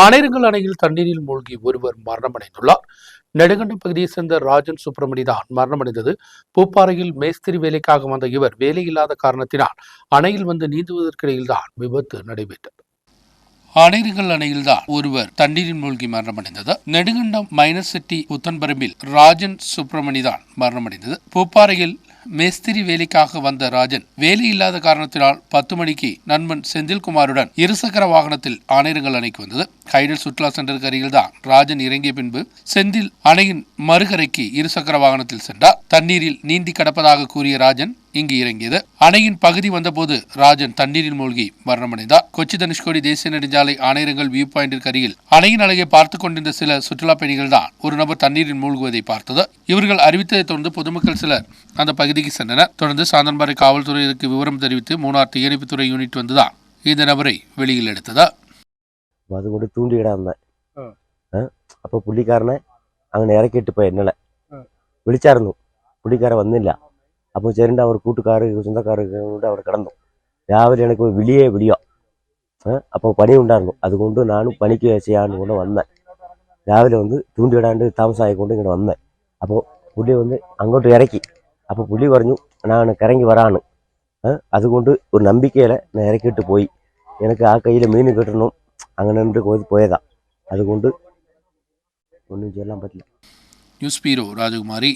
ஆணையர்கள் அணையில் தண்ணீரில் மூழ்கி ஒருவர் மரணமடைந்துள்ளார். நெடுங்கண்டம் பகுதியைச் சேர்ந்த ராஜன் சுப்பிரமணி தான் மரணமடைந்தது. பூப்பாறையில் மேஸ்திரி வேலைக்காக வந்த இவர் வேலை இல்லாத காரணத்தினால் அணையில் வந்து நீந்துவதற்கிடையில்தான் விபத்து நடைபெற்றது. ஆணையர்கள் அணையில்தான் ஒருவர் தண்ணீரில் மூழ்கி மரணமடைந்தது. நெடுங்கண்டம் மைனஸ் சிட்டி புத்தன்பரம்பில் ராஜன் சுப்பிரமணி தான் மரணமடைந்தது. பூப்பாறையில் மேஸ்திரி வேலைக்காக வந்த ராஜன் வேலை இல்லாத காரணத்தினால் பத்து மணிக்கு நண்பன் செந்தில்குமாருடன் இருசக்கர வாகனத்தில் ஆணையர்கள் அணைக்கு வந்தது. ஹைடல் சுற்றுலா சென்டருக்கு அருகில் தான் ராஜன் இறங்கிய பின்பு செந்தில் அணையின் மறுகரைக்கு இருசக்கர வாகனத்தில் சென்றார். தண்ணீரில் நீந்தி கடப்பதாக கூறிய ராஜன் இங்கு இறங்கியது அணையின் பகுதி வந்தபோது ராஜன் தண்ணீரில் மூழ்கி மரணமடைந்தார் கொச்சி தனுஷ்கோடி தேசிய நெடுஞ்சாலை ஆணையர்கள் வியூ பாயிண்டிற்கு அருகில் அணையின் அழகை பார்த்துக் கொண்டிருந்த சில சுற்றுலா பயணிகள் தான் ஒரு நபர் தண்ணீரில் மூழ்குவதை பார்த்தது இவர்கள் அறிவித்ததைத் தொடர்ந்து பொதுமக்கள் சிலர் அந்த பகுதிக்கு சென்றனர் தொடர்ந்து சாந்தன்பாறை காவல்துறையிற்கு விவரம் தெரிவித்து மூணார் தீயணைப்புத்துறை யூனிட் வந்துதான் இந்த நபரை வெளியில் எடுத்தது അതുകൊണ്ട് തൂണ്ടിയിടാൻ വന്നേ ആ. അപ്പൊ പുള്ളിക്കാരനെ അങ്ങനെ ഇറക്കിയിട്ട് പോയി എന്നലെ ആ. വിളിച്ചായിരുന്നു പുള്ളിക്കാരൻ വന്നില്ല അപ്പോൾ ചേരൻ്റെ അവർ കൂട്ടുകാർ സ്വന്തക്കാർ കൂടെ അവിടെ കിടന്നു രാവിലെ എനിക്ക് വിളിയേ വിളിയോ അപ്പോൾ പണി ഉണ്ടായിരുന്നു അതുകൊണ്ട് നാനും പണിക്ക് ചെയ്യാണ്ട് കൊണ്ട് വന്നേ രാവിലെ വന്ന് തൂണ്ടിയിടാണ്ട് താമസമായിക്കൊണ്ട് ഇങ്ങനെ വന്നേ അപ്പോൾ പുള്ളി വന്ന് അങ്ങോട്ട് ഇറക്കി അപ്പോൾ പുള്ളി പറഞ്ഞു ഞാൻ ഇറങ്ങി വരാണ് ഏ, അതുകൊണ്ട് ഒരു നമ്പിക്കയിൽ ഞാൻ ഇറക്കിയിട്ട് പോയി എനിക്ക് ആ കയ്യിൽ മീൻ കിട്ടണം അങ്ങനെ ഉണ്ട് പോയി പോയതാ അതുകൊണ്ട് ഒന്നും ചെയ്യാൻ പറ്റില്ല நியூஸ் பீரோ ராஜகுமாரி